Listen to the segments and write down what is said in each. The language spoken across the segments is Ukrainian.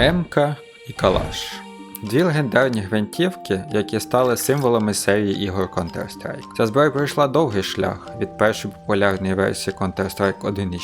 МК і Калаш. Дві легендарні гвинтівки, які стали символами серії ігор Counter-Strike. Ця зброя пройшла довгий шлях від першої популярної версії Counter-Strike 1.6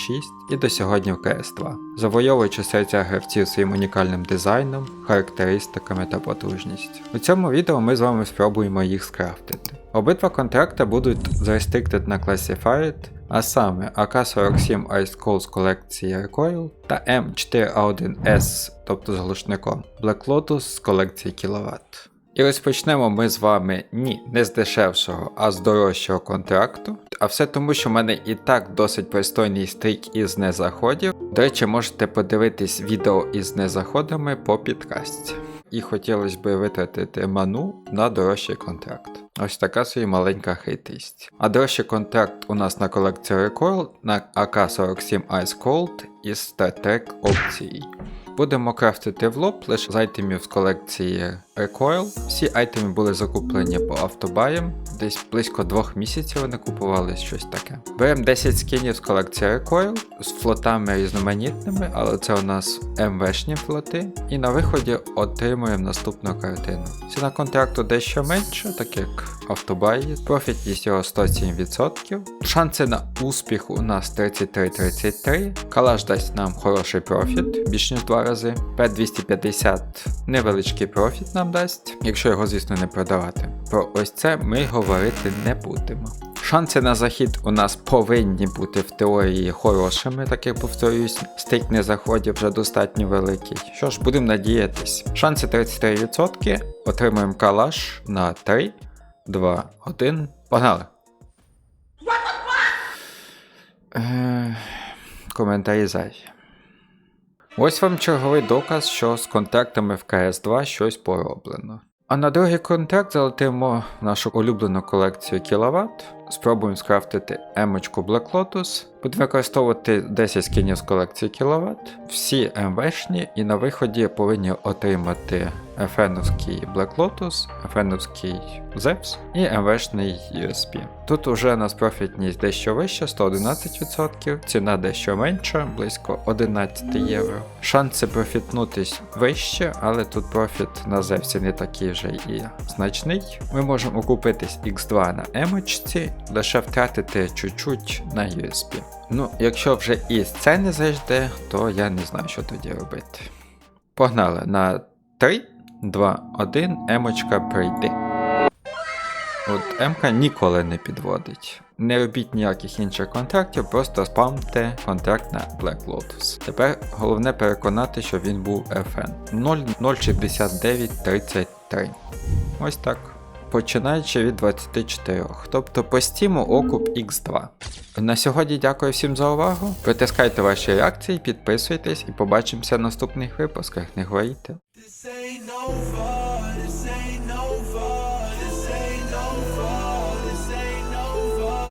і до сьогодні в CS2, завойовуючи серця гравців своїм унікальним дизайном, характеристиками та потужністю. У цьому відео ми з вами спробуємо їх скрафтити. Обидва контракти будуть restricted на Classified, а саме AK-47 Ice з колекції Recoil та M4A1S, тобто з глушником, Black Lotus з колекції Kilowatt. І розпочнемо ми з вами ні, не з дешевшого, а з дорожчого контракту. А все тому, що в мене і так досить пристойний стрік із незаходів. До речі, можете подивитись відео із незаходами по підкасті. І хотілося б витратити ману на дорожчий контракт. Ось така собі маленька хитрість. А дорожчий контракт у нас на колекцію Recoil на AK-47 Ice Cold із StarTrek опції. Будемо крафтити в лоб лише з айтемів з колекції Recoil. Всі айтеми були закуплені по автобаям, десь близько двох місяців вони купували щось таке. Беремо 10 скінів з колекції Recoil з флотами різноманітними, але це у нас МВшні флоти. І на виході отримуємо наступну картину. Ціна контракту дещо менша, так як автобаї, профітність його 107%. Шанси на успіх у нас 33-33. Калаш дасть нам хороший профіт, більш ніж два рази. P250 невеличкий профіт нам дасть, якщо його, звісно, не продавати. Про ось це ми говорити не будемо. Шанси на захід у нас повинні бути в теорії хорошими, так як повторюсь, стейк не заходів вже достатньо великий. Що ж, будемо надіятись. Шанси 33%, отримуємо калаш на 3, 2, 1. Погнали! Е, Коментарі зайві. Ось вам черговий доказ, що з контактами в КС2 щось пороблено. А на другий контракт залетимо нашу улюблену колекцію кіловат. Спробуємо скрафтити емочку Black Lotus. Будемо використовувати 10 скінів з колекції кіловат. Всі МВшні і на виході повинні отримати Ефеновський Black Lotus, Ефеновський Zepс і МВшний USP. Тут уже у нас профітність дещо вища, 111%, ціна дещо менша, близько 11 євро. Шанси профітнутись вище, але тут профіт на Зевсі не такий вже і значний. Ми можемо окупитись X2 на емочці, лише втратити чуть-чуть на USP. Ну, якщо вже і це не зайде, то я не знаю, що тоді робити. Погнали на 3, 2, 1, емочка прийди. От Емка ніколи не підводить. Не робіть ніяких інших контрактів, просто спамте контракт на Black Lotus. Тепер головне переконати, що він був FN 06933. Ось так. Починаючи від 24, тобто по окуп X2. На сьогодні дякую всім за увагу. Притискайте ваші реакції, підписуйтесь і побачимося в наступних випусках. Не хворійте. This ain't over, this ain't over.